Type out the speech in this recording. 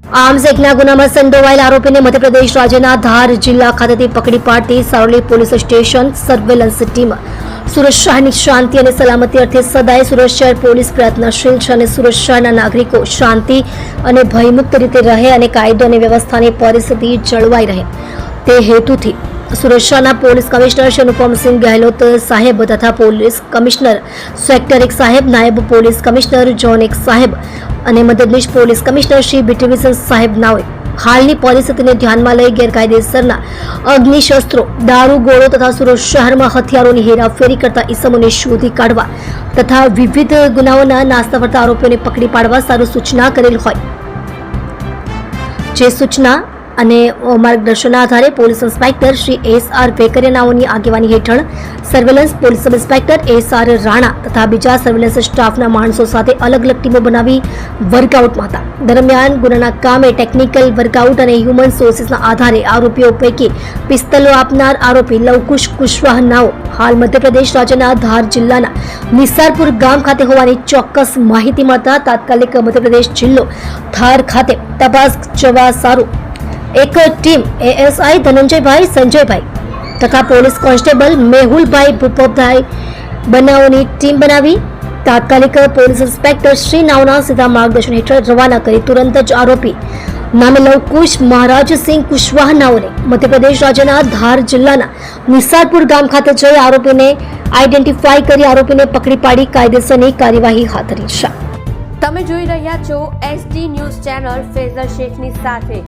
Arms એક્ટના ગુનામાં સંડોવાયેલ આરોપીને મધ્યપ્રદેશ રાજ્યના ધાર જિલ્લા ખાતેથી પકડી પાડતી Saroli police station surveillance team શહેરની શાંતિ અને સલામતી અર્થે સદાય સુરત શહેર પોલીસ પ્રયત્નશીલ છે અને સુરત શહેરના નાગરિકો શાંતિ અને ભયમુક્ત રીતે રહે અને કાયદો અને વ્યવસ્થાની પરિસ્થિતિ જળવાઈ રહે તે હેતુથી શહેરના પોલીસ કમિશનર શ્રી અનુપમસિંહ ગેહલોત સાહેબ તથા પોલીસ કમિશનર સેક્ટર એક સાહેબ, નાયબ પોલીસ કમિશનર જોન એક સાહેબ અને મદદનીશ પોલીસ કમિશનર શ્રી બીટીવીસન સાહેબ નાઓએ હાલની પરિસ્થિતિને ધ્યાનમાં લઈ ગેરકાયદેસરના અગ્નિશસ્ત્રો, દારૂ ગોળો તથા સુરત શહેરમાં હથિયારોની હેરાફેરી કરતા ઇસમોને શોધી કાઢવા તથા વિવિધ ગુનાઓના નાસ્તા ફરતા આરોપીઓને પકડી પાડવા સારું સૂચના કરેલ હોય. જે સૂચના અને માર્ગદર્શનના આધારે police inspector Shri S R વેકરિયાનાઓની આગેવાની હેઠળ surveillance police sub inspector S R Rana તથા બીજા સર્વેલન્સ સ્ટાફના માણસો સાથે અલગ અલગ ટીમો બનાવી વર્કઆઉટમાં હતા. દરમિયાન ગુનાના કામે ટેકનિકલ વર્કઆઉટ અને હ્યુમન સોર્સિસના આધારે આરોપીઓ પૈકી પિસ્તલો આપનાર આરોપી લવકુશ કુશવાહ નાઓ હાલ મધ્યપ્રદેશ રાજ્યના ધાર જિલ્લાના નિસારપુર ગામ ખાતે હોવાની ચોક્કસ માહિતી મળતા તાત્કાલિક મધ્યપ્રદેશ જિલ્લો ધાર ખાતે તપાસ જવા સારું એક ટીમ એએસઆઈ ધનંજયભાઈ, સંજયભાઈ તથા પોલીસ કોન્સ્ટેબલ મેહુલભાઈ ભૂપતભાઈ બનાવની ટીમ બનાવી. તાત્કાલિક પોલીસ ઇન્સ્પેક્ટર શ્રી નાવના સીધા માર્ગદર્શન હેઠળ રવાના કરી તુરંત જ આરોપી નામે લવકુશ મહારાજસિંહ કુશવાહ નાઓને મધ્યપ્રદેશ રાજ્યના ધાર જિલ્લાના નિસારપુર ગામ ખાતે જઈ આરોપીને આઈડેન્ટિફાઈ કરી આરોપીને પકડી પાડી કાયદેસરની કાર્યવાહી હાથ ધરી છે. તમે જોઈ રહ્યા છો એસડી ન્યૂઝ ચેનલ ફેઝર શેખની સાથે.